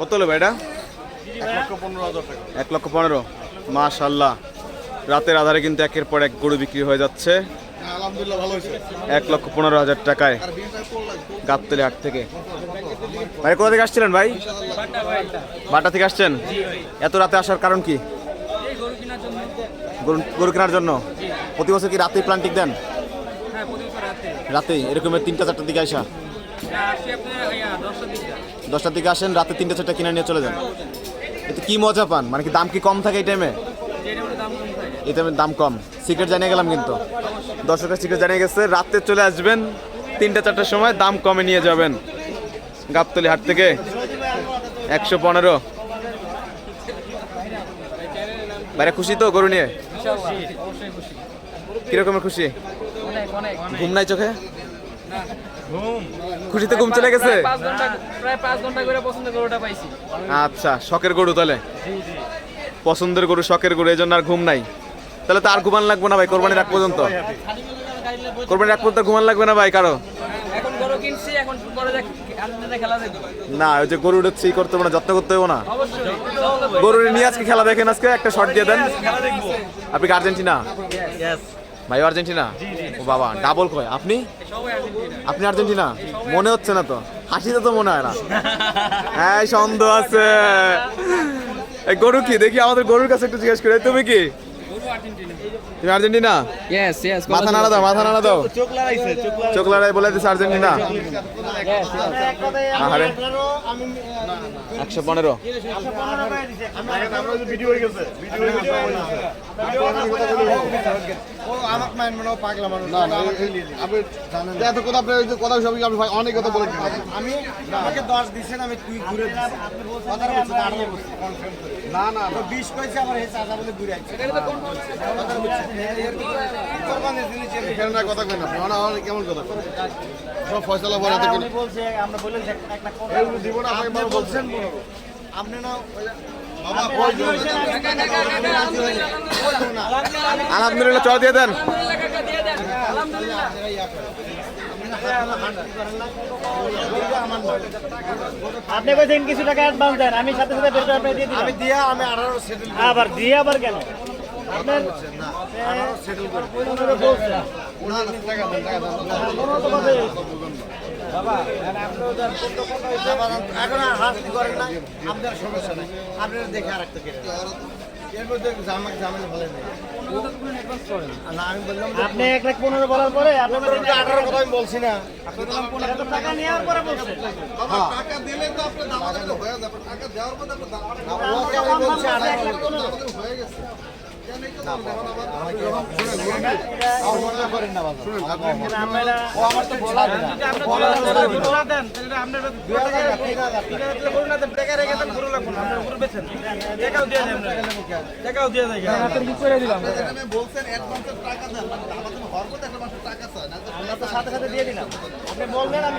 কত এক লক্ষ পনেরো। মাশাল্লাহ রাতের আধারে কিন্তু একের পর এক গরু বিক্রি হয়ে যাচ্ছে। এক লক্ষ পনেরো হাজার টাকায় গাবতলি হাট থেকে। ভাই, কোথা থেকে আসছিলেন ভাই? বাটা থেকে আসছেন? এত রাতে আসার কারণ কি? গরু কেনার জন্য? প্রতি বছর কি রাতেই প্লান্টিক দেন? রাতেই। এরকমের তিনটা চারটার দিকে আসা দশটার দিকে। আসেন রাতে তিনটা চারটা কিনে নিয়ে চলে যান। এতে কি মজা পান? মানে কি দাম কি কম থাকে এই টাইমে এই টাইমে দাম কম। সিক্রেট জানিয়ে গেলাম কিন্তু। দর্শকের সিক্রেট জানিয়ে গেছে রাতে চলে আসবেন তিনটা চারটার সময় দাম কমে নিয়ে যাবেন। গাবতলি হাট থেকে একশো পনেরো। বাইরে খুশি তো গরু নিয়ে? কিরকমের খুশি? ঘুম নাই চোখে? খুশিতে ঘুম চলে গেছে? প্রায় পাঁচ ঘণ্টা করে পছন্দ গরুটা পাইছি। আচ্ছা শখের গরু তাহলে? পছন্দের গরু শখের গরু এই জন্য আর ঘুম নাই। তাহলে তো আর ঘুমান লাগবে না ভাই কোরবানির আগ পর্যন্ত? কোরবানির আগ পর্যন্ত ঘুমান লাগবে না ভাই কারও? না ওই যে গরু উঠেছে করতে হবে না যত্ন করতে হবে না। অবশ্যই। গরু নিয়ে আজকে খেলা দেখেন আজকে একটা শট দিয়ে দেন। আপনি কি আর্জেন্টিনা? ভাই আর্জেন্টিনা? ও বাবা ডাবল কয়? আপনি? আপনি আর্জেন্টিনা? মনে হচ্ছে না তো? হাসিতে তো মনে হয় না। হ্যাঁ সন্দেহ আছে। এই গরু কি? দেখি আমাদের গরুর কাছে একটু জিজ্ঞেস করে। তুমি কি? তুমি আর্জেন্টিনা? ইয়েস ইয়েস মাথা নাড়া দাও মাথা নাড়া দাও। চোখ লড়াইছে চোখ লড়াই বলে দিচ্ছে আর্জেন্টিনা। একশো পনেরো। আমরা হয়ে হয়ে মানে ভাই অনেক কথা বলে আমি আমাকে দশ দিচ্ছেন আমি তুই ঘুরে না না না। বিশ কইছে আবার এই বলে ঘুরে আসছে এখানে না। কথা কই আপনি কেমন কথা সব ফয়সালা বলে তো উনি বলছে আমরা বললেন যে একটা কথা এই দিব না আপনি বলছেন আপনি না আলহামদুলিল্লাহ চল দিয়ে দেন। আপনি কইছেন কিছু টাকা অ্যাডভান্স দেন আমি সাথে সাথে বেতন আপনি দিয়ে দিলাম। আমি দিয়া আমি আঠারো সেটেল আবার দিয়ে আবার কেন? এখন আর হাসি করেন না আপনার সমস্যা নেই আপনারা দেখে আর একটা কেটে আপনি এক লাখ পনেরো বলার পরে আঠারো কথা আমি বলছি না। টাকা নেওয়ার পরে বলছে। টাকা দিলে তো আপনার দাম হয়ে যাবে টাকা দেওয়ার পরে আপনার দাম হয়ে গেছে টাকা মানে দিয়ে দিলাম আপনি বলবেন আমি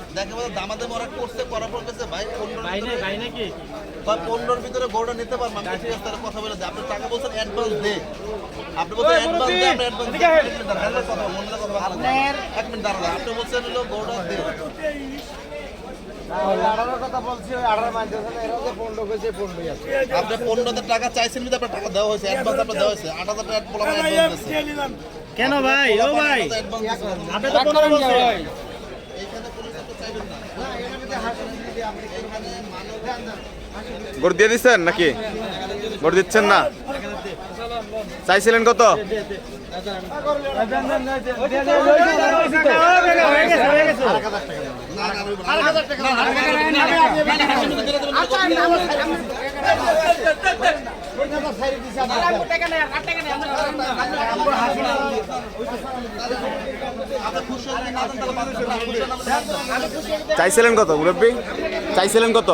দেখে বলে দামাদে মরা করছে করার পর গেছে ভাই নাকি বা পনেরোর ভিতরে নিতে পারব আমি ঠিক আছে কথা বলে আপনি টাকা বলছেন অ্যাডভান্স দে। আপনি বলছেন অ্যাডভান্স দে আপনি অ্যাডভান্স কথা মনে কথা বলা এক মিনিট দাঁড়ান আপনি বলছেন হলো দে। পনেরো আপনি পনেরো হাজার টাকা চাইছেন কিন্তু আপনার টাকা দেওয়া হয়েছে অ্যাডভান্স আপনার দেওয়া হয়েছে। আট হাজার টাকা কেন ভাই? ও ভাই। আপনি তো পনেরো বলছেন। গরু দিয়ে দিচ্ছেন নাকি? গরু দিচ্ছেন না? চাইছিলেন কত? হয়ে চাইছিলেন কত মুরব্বী? চাইছিলেন কত?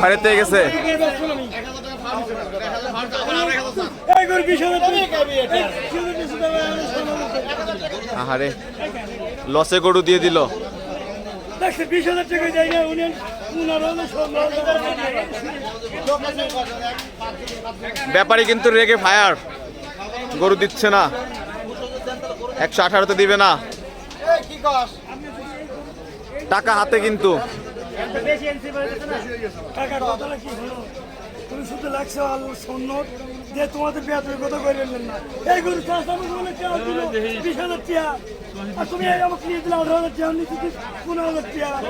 ফাড়েতে গেছে? আহারে লসে গরু দিয়ে দিল। বিশ হাজার টাকা না উনি হলো ব্যাপারী কিন্তু রেগে ফায়ার। গরু দিচ্ছে না। একশো আঠারোতে দিবে না। টাকা হাতে কিন্তু। বেশি এনসি করে দিতে না। টাকার কথাটা কি হলো? তুমি শুধু লাগছে যে তোমাদের বেতনের কথা কইলেন না। এই গরু চাষ আমি বলে চেয়ার দিল বিশ হাজার টিয়া। আর তুমি আমাকে নিয়ে দিলে আঠারো হাজার টিয়া নিতে পনেরো হাজার চেয়ার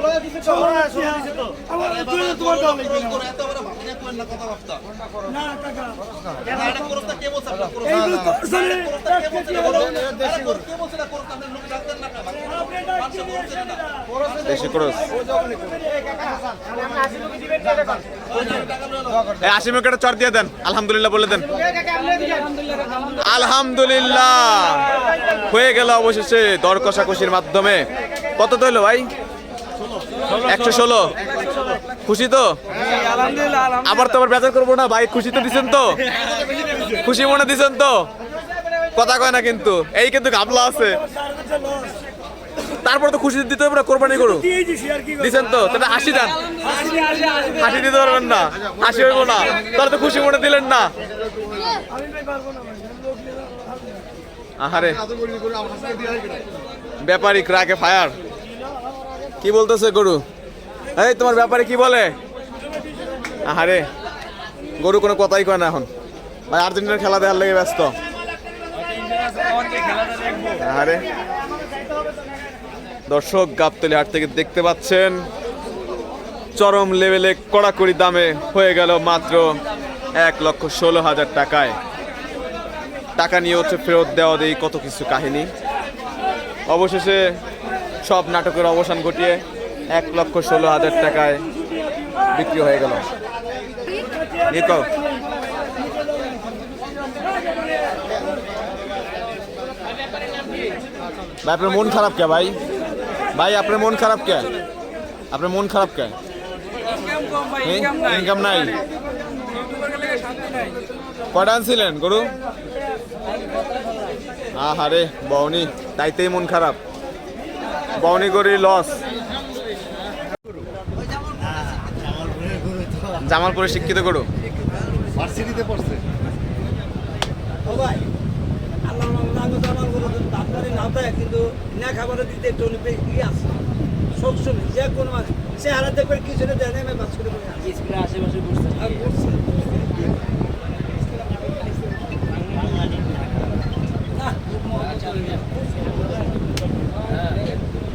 আমার দুই হাজার তোমার দাম। লাগবে না। করে এত বড় ভাবনা করেন না কথাবার্তা। না টাকা না, এটা করতে কে বলছে আপনার করতে? এইগুলো তোর শরীরে এক কেজি হলো। আরে করতে কে বলছে না করতে? আপনি লোক ডাকতেন না কেন? আপনি ডাকছি নিয়ে এসে না। বেশি খরচ এই আশি চর দিয়ে দেন আলহামদুলিল্লাহ বলে দেন আলহামদুলিল্লাহ হয়ে গেল অবশেষে দর কষাকষির মাধ্যমে কত তৈল ভাই একশো ষোলো খুশি তো আবার তো আবার বেচার করব না, ভাই, খুশি তো দিছেন তো খুশি মনে দিছেন তো কথা কয় না কিন্তু, এই কিন্তু গাবলা আছে তারপর তো খুশি দিতে হবে কোরবানি করো দিয়েই দিছি আর কি করব? দিছেন তো তাহলে হাসি দেন। হাসি দিতে পারবেন না, হাসি হইব না তাহলে তো খুশি মনে দিলেন না। আহারে। ব্যাপারী ক্রাকে ফায়ার কি বলতেছে গরু এই, তোমার ব্যাপারে কি বলে? আহারে, গরু কোনো কথাই কয় না এখন। ভাই, আর্জেন্টিনার খেলা দেখার লেগে ব্যস্ত। আহারে। দর্শক, গাবতলি হাট থেকে দেখতে পাচ্ছেন, চরম লেভেলে কড়াকড়ি দামে হয়ে গেল মাত্র এক লক্ষ ষোলো হাজার টাকায়। টাকা নিয়ে হচ্ছে ফেরত দেওয়া দেই কত কিছু কাহিনী। অবশেষে সব নাটকের অবসান ঘটিয়ে এক লক্ষ ষোলো হাজার টাকায় বিক্রি হয়ে গেল। ভাই, আপনার মন খারাপ কে ভাই? ভাই, আপনার মন খারাপ কে? আপনার মন খারাপ কে? ইনকাম নাই? কটা আনছিলেন, গরু? আহারে, বউনি। তাইতেই মন খারাপ। বউনি করি লস জামালপুরে শিক্ষিত গরু ভার্সিটিতে পড়ছে। করে কিন্তু না খাবারের দিতে একটু ইয়ে আছে। সবসময় যে কোনো মাছ সে হারা দেখবে কিছু না দেয় না আমি বাস করে স্কুলের আশেপাশে আর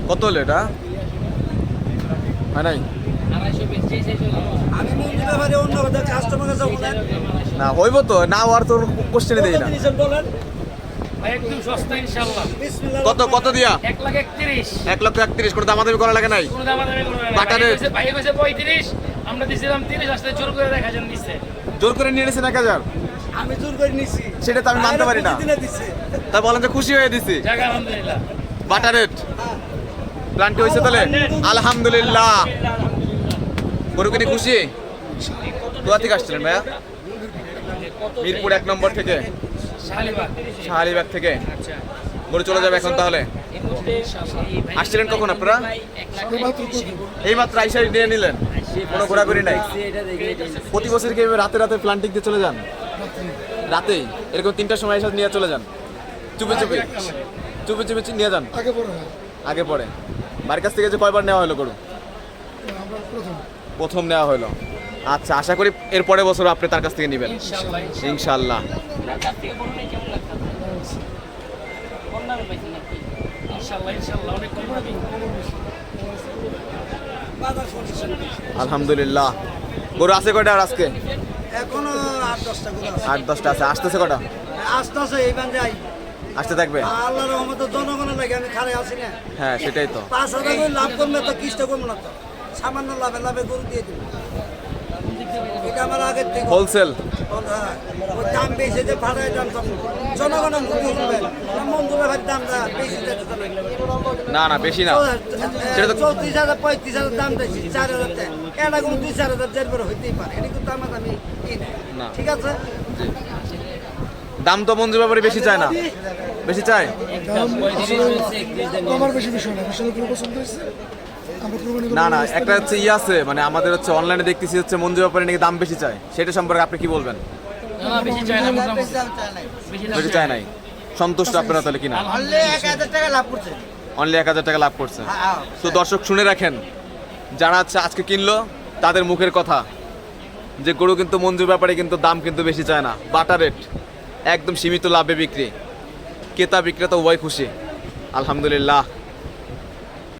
কত হলো এটা? হয় নাই? আড়াইশো ব্যাপারে অন্য কথা কাস্টমার কাছে বলেন না হইব তো না আর তোর কোশ্চেনই দেই না। বলেন একদম সস্তা ইনশাল্লাহ কত কত দিয়া? এক লাখ একত্রিশ। এক লক্ষ একত্রিশ করে দামাদামি করা লাগে নাই? কোনো দামাদামি করবে না বাটা ভাই ভাই কইছে পঁয়ত্রিশ আমরা দিছিলাম তিরিশ আসলে জোর করে দেখা যান নিচ্ছে জোর করে নিয়ে নিয়েছেন এক হাজার? আমি জোর করে নিছি। সেটা তো আমি মানতে পারি না। বলেন যে খুশি হয়ে দিছি। জায়গা আলহামদুলিল্লাহ। Butter rate. প্লান্টি হয়েছে তাহলে? আলহামদুলিল্লাহ। গরু কিনে খুশি? কোথা থেকে আসছিলেন ভাইয়া? মিরপুর এক নম্বর থেকে? শাহালিবাগ থেকে। গরু চলে যাবে এখন তাহলে? আসছিলেন কখন আপনারা? এই মাত্র আইসা নিয়ে নিলেন? কোনো ঘোরাঘুরি নাই? প্রতি বছর কি রাতে রাতে প্লান্টিং দিয়ে চলে যান? রাতেই? এরকম তিনটার সময় এসে নিয়ে চলে যান? চুপে চুপে? চুপে চুপে নিয়ে যান? আগে পরে বাড়ির কাছ থেকে যে কয়বার নেওয়া হলো গরু? প্রথম নেওয়া হলো? আচ্ছা আশা করি এর পরের বছর আপনি তার কাছ থেকে নেবেন। ইনশাল্লাহ আলহামদুলিল্লাহ। গরু আছে কটা আর আজকে? এখনও আট দশটা আট দশটা আছে। আসতেছে কটা? আস্তে আস্তে এই আই। আসতে থাকবে? আল্লাহর রহমতে জনগণের লাগে আমি খারে আছি না। হ্যাঁ সেটাই তো। পাঁচ হাজার লাভ করলে তো কিস্তে করব না তো। সামান্য লাভে লাভে গরু দিয়ে দেবো থেকে আমার আগের থেকে হোলসেল হ্যাঁ, দাম বেশি যে ভাড়ায় দাম জনগণের মুখে মঞ্জুর বেশি না না বেশি না সেটা তো- চৌত্রিশ হাজার পঁয়ত্রিশ হাজার দাম দিয়েছি চার হাজার টাকা এটা কোনো দুই চার হাজার দেড় হইতেই পারে এটা কিন্তু আমার আমি না। ঠিক আছে দাম তো মঞ্জু ব্যাপারে বেশি চায় না বেশি চায় আমার বেশি বিষয় না বিষয় পছন্দ হয়েছে না না একটা হচ্ছে ইয়ে আছে মানে আমাদের হচ্ছে অনলাইনে দেখতেছি হচ্ছে মঞ্জু ব্যাপারে নাকি দাম বেশি চায়। সেটা সম্পর্কে আপনি কি বলবেন? বেশি চায় নাই। সন্তুষ্ট আপনারা তাহলে কিনা অনলি এক হাজার টাকা লাভ করছে। তো দর্শক শুনে রাখেন যারা হচ্ছে আজকে কিনলো তাদের মুখের কথা যে গরু কিন্তু মঞ্জু ব্যাপারে কিন্তু দাম কিন্তু বেশি চায় না। বাটার রেট একদম সীমিত লাভে বিক্রি। ক্রেতা বিক্রেতা উভয় খুশি। আলহামদুলিল্লাহ।